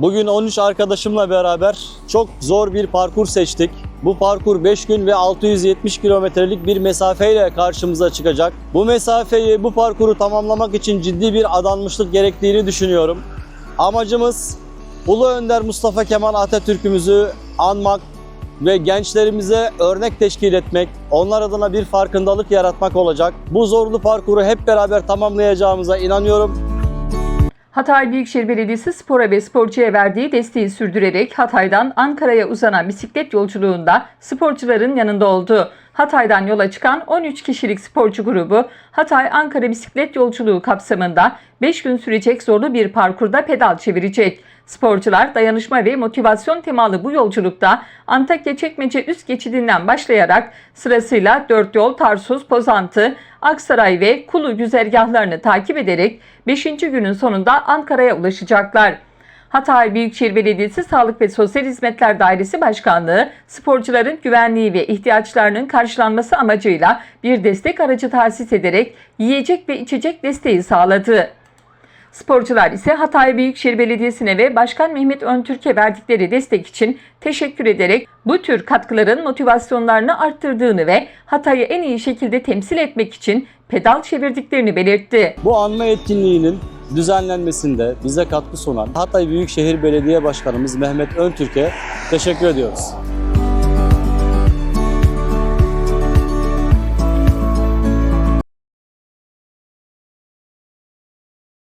Bugün 13 arkadaşımla beraber çok zor bir parkur seçtik. Bu parkur 5 gün ve 670 kilometrelik bir mesafeyle karşımıza çıkacak. Bu mesafeyi, bu parkuru tamamlamak için ciddi bir adanmışlık gerektiğini düşünüyorum. Amacımız Ulu Önder Mustafa Kemal Atatürk'ümüzü anmak ve gençlerimize örnek teşkil etmek, onlar adına bir farkındalık yaratmak olacak. Bu zorlu parkuru hep beraber tamamlayacağımıza inanıyorum. Hatay Büyükşehir Belediyesi spora ve sporcuya verdiği desteği sürdürerek Hatay'dan Ankara'ya uzanan bisiklet yolculuğunda sporcuların yanında oldu. Hatay'dan yola çıkan 13 kişilik sporcu grubu Hatay-Ankara bisiklet yolculuğu kapsamında 5 gün sürecek zorlu bir parkurda pedal çevirecek. Sporcular dayanışma ve motivasyon temalı bu yolculukta Antakya Çekmece üst geçidinden başlayarak sırasıyla Dört Yol, Tarsus, Pozantı, Aksaray ve Kulu güzergahlarını takip ederek 5. günün sonunda Ankara'ya ulaşacaklar. Hatay Büyükşehir Belediyesi Sağlık ve Sosyal Hizmetler Dairesi Başkanlığı, sporcuların güvenliği ve ihtiyaçlarının karşılanması amacıyla bir destek aracı tahsis ederek yiyecek ve içecek desteği sağladı. Sporcular ise Hatay Büyükşehir Belediyesi'ne ve Başkan Mehmet Öntürk'e verdikleri destek için teşekkür ederek bu tür katkıların motivasyonlarını arttırdığını ve Hatay'ı en iyi şekilde temsil etmek için pedal çevirdiklerini belirtti. Bu anma etkinliğinin düzenlenmesinde bize katkı sunan Hatay Büyükşehir Belediye Başkanımız Mehmet Öntürk'e teşekkür ediyoruz.